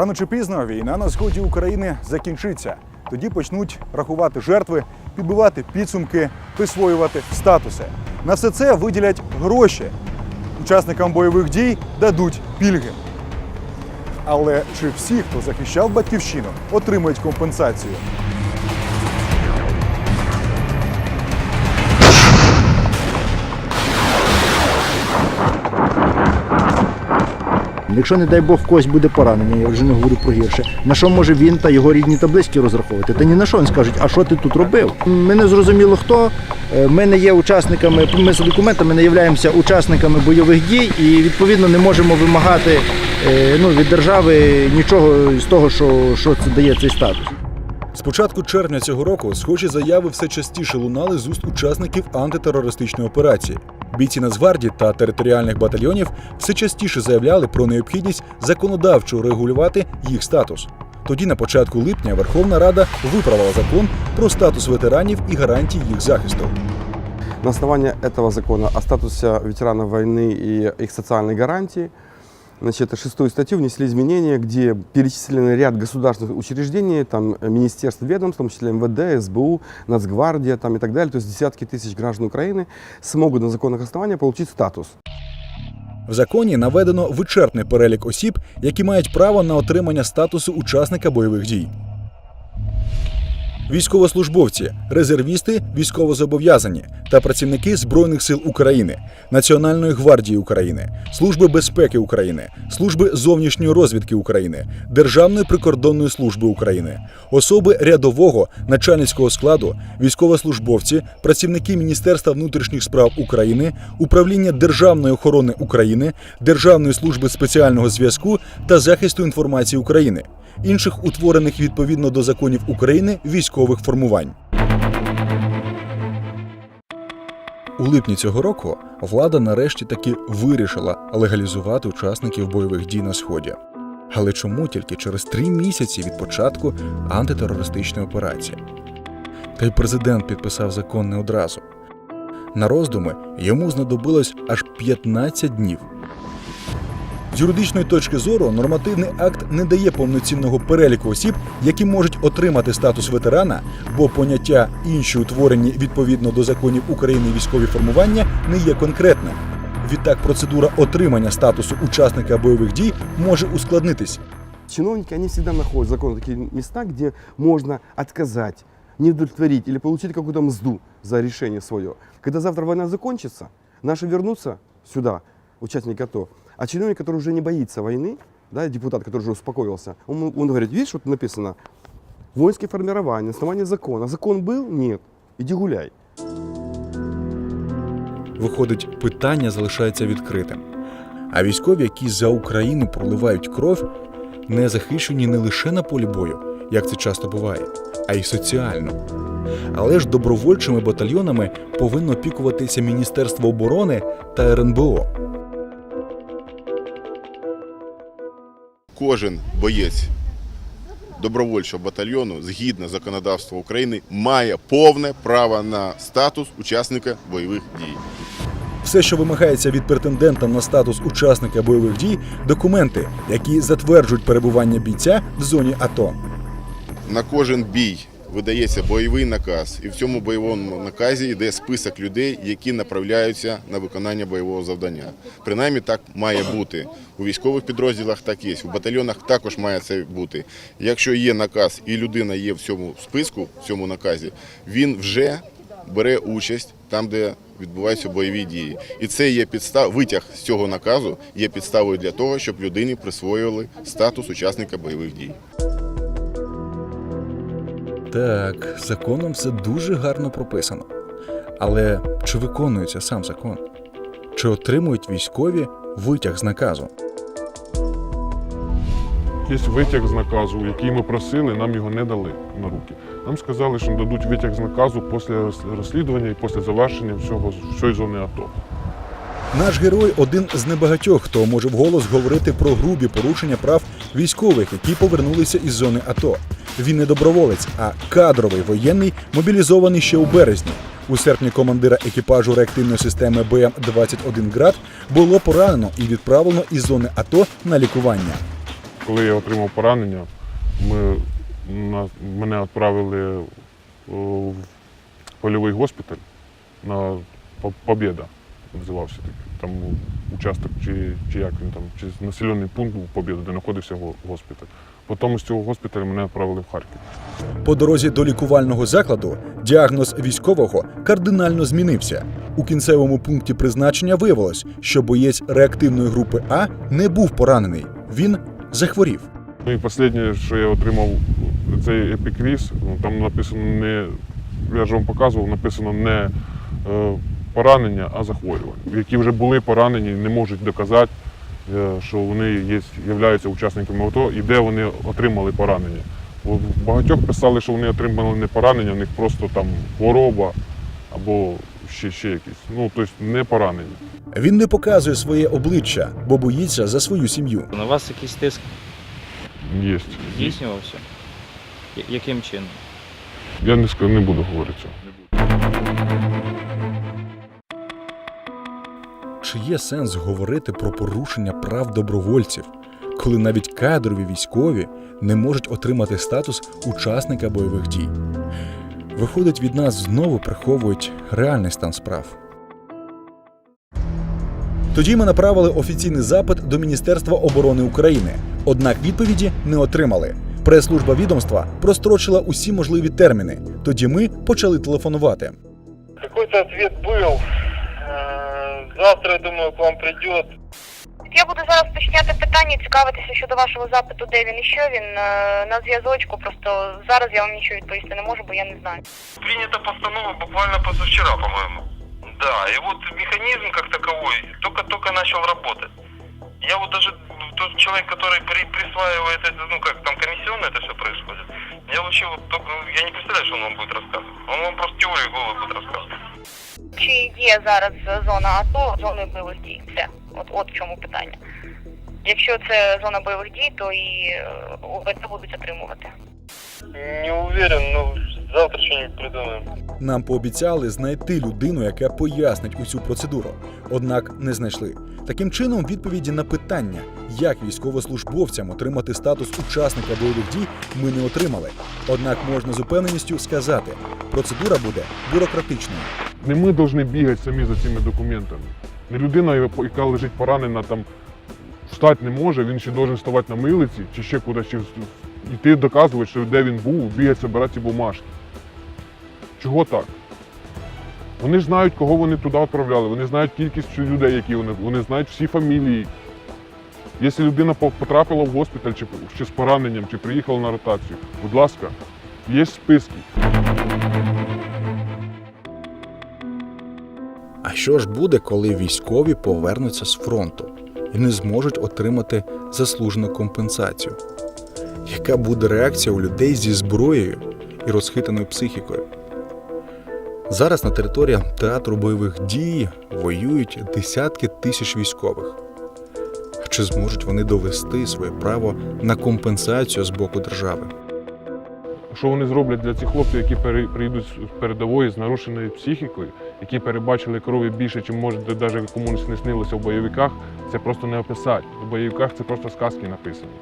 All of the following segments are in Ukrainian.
Рано чи пізно війна на сході України закінчиться. Тоді почнуть рахувати жертви, підбивати підсумки, присвоювати статуси. На все це виділять гроші. Учасникам бойових дій дадуть пільги. Але чи всі, хто захищав батьківщину, отримають компенсацію? Якщо, не дай Бог, когось буде поранення, я вже не говорю про гірше. На що може він та його рідні та близькі розраховувати? Та ні на що він скажуть, а що ти тут робив? Ми не зрозуміло хто. Е, Ми не є учасниками, ми за документами не являємося учасниками бойових дій і відповідно не можемо вимагати е, ну, від держави нічого з того, що, що це дає цей статус. З початку червня цього року схожі заяви все частіше лунали з уст учасників антитерористичної операції. Бійці Нацгвардії та територіальних батальйонів все частіше заявляли про необхідність законодавчо регулювати їх статус. Тоді, на початку липня, Верховна Рада виправила закон про статус ветеранів і гарантії їх захисту. На основании этого закона о статусе ветеранов войны и их социальной гарантии, значит, в шестую статью внесли изменения, где перечислены ряд государственных учреждений, там, э, министерств, ведомств, в том числе МВД, СБУ, Нацгвардия там, и так далее. То есть десятки тысяч граждан Украины смогут на законных основаниях получить статус. В законі наведено вичерпний перелік осіб, які мають право на отримання статусу учасника бойових дій. Військовослужбовці, резервісти, військовозобов'язані та працівники Збройних сил України, Національної гвардії України, Служби безпеки України, Служби зовнішньої розвідки України, Державної прикордонної служби України, особи рядового начальницького складу, військовослужбовці, працівники Міністерства внутрішніх справ України, Управління Державної охорони України, Державної служби спеціального зв'язку та захисту інформації України, інших утворених відповідно до законів України військових формувань. У липні цього року влада нарешті таки вирішила легалізувати учасників бойових дій на сході. Але чому тільки через три місяці від початку антитерористичної операції? Та й президент підписав закон не одразу. На роздуми йому знадобилось аж 15 днів. З юридичної точки зору нормативний акт не дає повноцінного переліку осіб, які можуть отримати статус ветерана, бо поняття інші утворені відповідно до законів України військові формування не є конкретним. Відтак процедура отримання статусу учасника бойових дій може ускладнитись. Чиновники, они всегда находят закон такие места, где можно отказать, не удовлетворить или получить какую-то мзду за решение свое. Когда завтра война закончится, наши вернутся сюда, участники АТО, а чиновник, который уже не боится войны, да, депутат, который уже успокоился, он, он говорит, видишь, вот написано, воинские формирования, на основании закона. Закон был? Нет. Иди гуляй. Виходить, питання залишається відкритим. А військові, які за Україну проливають кров, не захищені не лише на полі бою, як це часто буває, а й соціально. Але ж добровольчими батальйонами повинно опікуватися Міністерство оборони та РНБО. Кожен боєць добровольчого батальйону згідно законодавства України має повне право на статус учасника бойових дій. Все, що вимагається від претендента на статус учасника бойових дій, документи, які затверджують перебування бійця в зоні АТО. На кожен бій видається бойовий наказ, і в цьому бойовому наказі йде список людей, які направляються на виконання бойового завдання. Принаймні так має бути. У військових підрозділах так є, у батальйонах також має це бути. Якщо є наказ і людина є в цьому списку, в цьому наказі, він вже бере участь там, де відбуваються бойові дії. І це є підстав, витяг з цього наказу є підставою для того, щоб людині присвоювали статус учасника бойових дій. Так, законом все дуже гарно прописано. Але чи виконується сам закон? Чи отримують військові витяг з наказу? Є витяг з наказу, який ми просили, нам його не дали на руки. Нам сказали, що дадуть витяг з наказу після розслідування і після завершення всього всієї зони АТО. Наш герой один з небагатьох, хто може вголос говорити про грубі порушення прав військових, які повернулися із зони АТО. Він не доброволець, а кадровий воєнний, мобілізований ще у березні. У серпні командира екіпажу реактивної системи БМ-21 град було поранено і відправлено із зони АТО на лікування. коли я отримав поранення, ми, на, мене відправили в польовий госпіталь на По- Побєда, називався такий. Там участок, чи, чи як він там, чи населений пункт був Побєда, де знаходився го- госпіталь. Потім з цього госпіталю мене відправили в Харків. По дорозі до лікувального закладу діагноз військового кардинально змінився. У кінцевому пункті призначення виявилось, що боєць реактивної групи А не був поранений. Він захворів. Ну і останнє, що я отримав цей епікріз, ну, там написано не, я ж вам показував, написано не е, поранення, а захворювання. Які вже були поранені, не можуть доказати, е, що вони є, являються учасниками АТО і де вони отримали поранення. Бо багатьох писали, що вони отримали не поранення, у них просто там хвороба або ще, ще якісь. Ну, тобто не поранення. Він не показує своє обличчя, бо боїться за свою сім'ю. На вас якийсь тиск Є. здійснювався? Яким чином? Я не, не буду говорити цього. Чи є сенс говорити про порушення прав добровольців, коли навіть кадрові військові не можуть отримати статус учасника бойових дій? Виходить, від нас знову приховують реальний стан справ. Тоді ми направили офіційний запит до Міністерства оборони України, однак відповіді не отримали. Прес-служба відомства прострочила усі можливі терміни. Тоді ми почали телефонувати. Какой-то ответ был. Завтра, я думаю, к вам придет. Я буду зараз уточняти питання, цікавитися щодо вашого запиту, де він і що він е, на зв'язочку. Просто зараз я вам нічого відповісти не можу, бо я не знаю. Принята постанова буквально позавчера, по-моему. Да, и вот механизм как таковой только-только начал работать. Я вот даже тот человек, который при, присваивает это, ну как там комиссионно это все происходит, я вообще вот только, я не представляю, что он вам будет рассказывать. Он вам просто теорию головы будет рассказывать. Чи є зараз зона АТО зоною бойових дій? Все, от, от в чому питання. Якщо це зона бойових дій, то і е, УВД будуть отримувати. Не уверен, но завтра что-нибудь придумаем. Нам пообіцяли знайти людину, яка пояснить усю процедуру, однак не знайшли. Таким чином, відповіді на питання, як військовослужбовцям отримати статус учасника бойових дій, ми не отримали. Однак можна з упевненістю сказати, процедура буде бюрократичною. Не ми повинні бігати самі за цими документами. Не людина, яка лежить поранена, там встати не може, він ще має ставати на милиці чи ще кудись, чи йти доказувати, що де він був, бігати, збирати ці бумажки. Чого так? Вони знають, кого вони туди відправляли, вони знають кількість людей, які вони, вони знають всі фамілії. Якщо людина потрапила в госпіталь чи, чи з пораненням, чи приїхала на ротацію, будь ласка, є списки. А що ж буде, коли військові повернуться з фронту і не зможуть отримати заслужену компенсацію? Яка буде реакція у людей зі зброєю і розхитаною психікою? Зараз на території театру бойових дій воюють десятки тисяч військових. Чи зможуть вони довести своє право на компенсацію з боку держави? Що вони зроблять для цих хлопців, які прийдуть з передової з нарушеною психікою, які перебачили крові більше, чим може навіть комусь не снилося в бойовиках, це просто не описати. В бойовиках це просто сказки написані.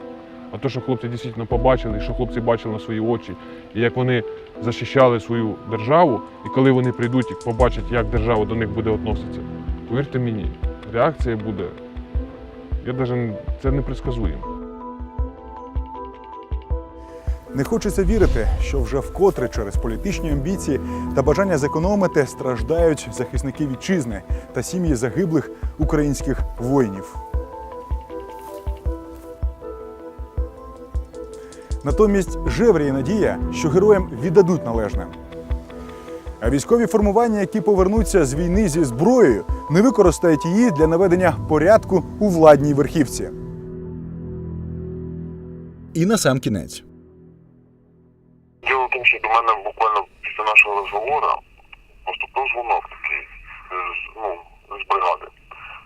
А то, що хлопці дійсно побачили, що хлопці бачили на свої очі, і як вони захищали свою державу, і коли вони прийдуть і побачать, як держава до них буде відноситися, повірте мені, реакція буде. Я навіть це не предсказуємо. Не хочеться вірити, що вже вкотре через політичні амбіції та бажання зекономити страждають захисники вітчизни та сім'ї загиблих українських воїнів. Натомість жевріє надія, що героям віддадуть належне. А військові формування, які повернуться з війни зі зброєю, не використають її для наведення порядку у владній верхівці. І на сам кінець. Діло в що до мене буквально після нашого розговору поступив дзвонок такий з, ну, з бригади,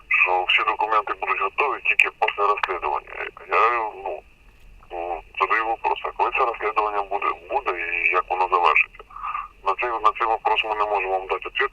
що всі документи будуть готові тільки після розслідування. Я ну, ну, задаю вопрос, а коли це розслідування буде, буде і як воно завершиться? На цей, на цей вопрос ми не можемо вам дати відповідь.